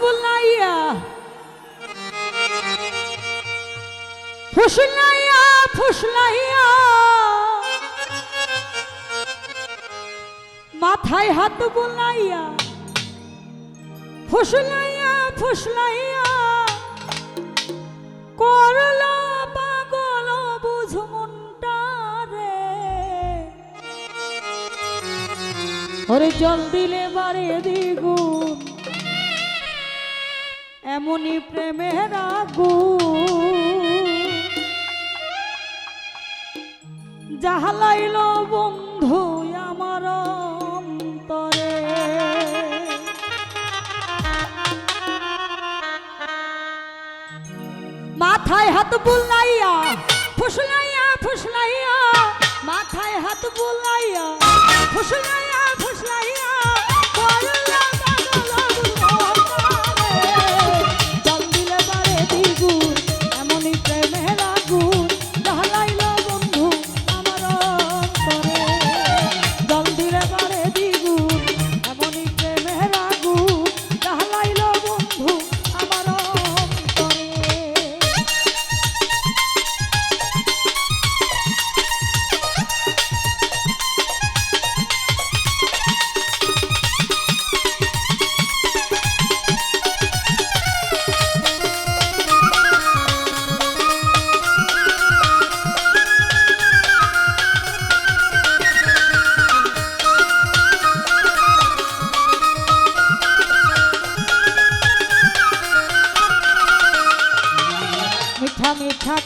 বুলাইয়া। ফুসলাইয়া ফুসলাইয়া। মাথায় হাত বুলাইয়া। ফুসলাইয়া ফুসলাইয়া। করল পাগল বুঝ মনটা রে। ওরে জল দিলে বাড়ে দ্বিগুণ এমনই প্রেমের আগুন। জাহালাইল বন্ধু আমার অন্তরে। মাথায় হাত বুলাইয়া, ফুসলাইয়া ফুসলাইয়া। মাথায় হাত বুলাইয়া, ফুসলাইয়া।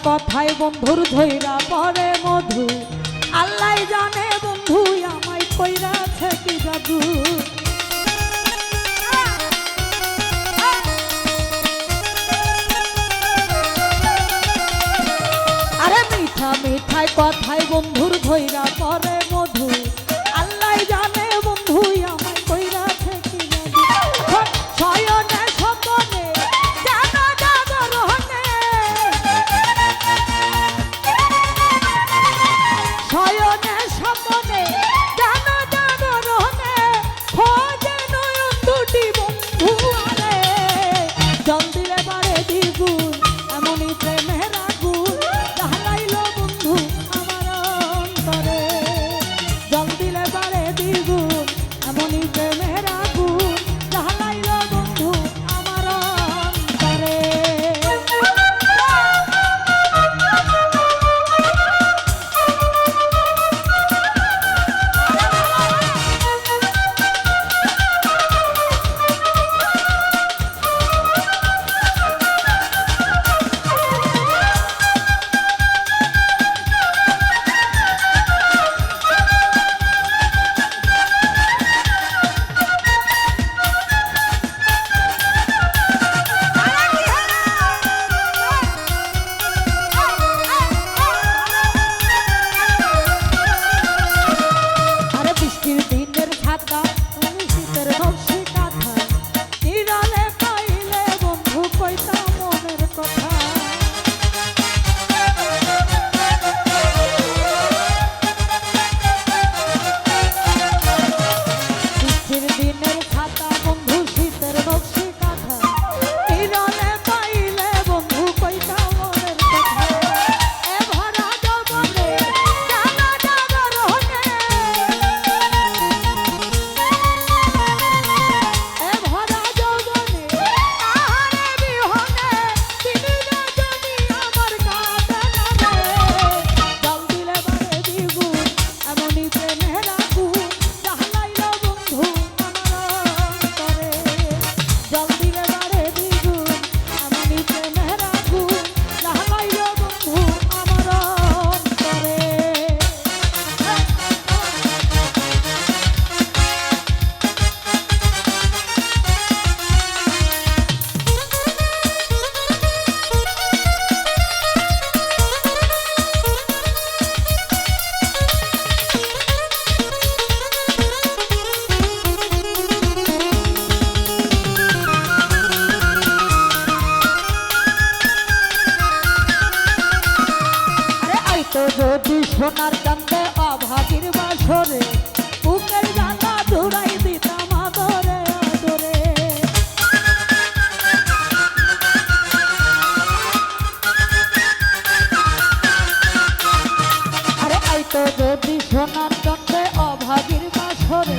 কথায় বন্ধুর ধৈরা পরে মধু। আল্লাহ জানে বন্ধু আমায় কইরা কি জাদু। আরে মিঠা মিঠায় কথায় বন্ধুর ধৈরা পরে যদি সোনার কান্দে অভাগীর বাসরে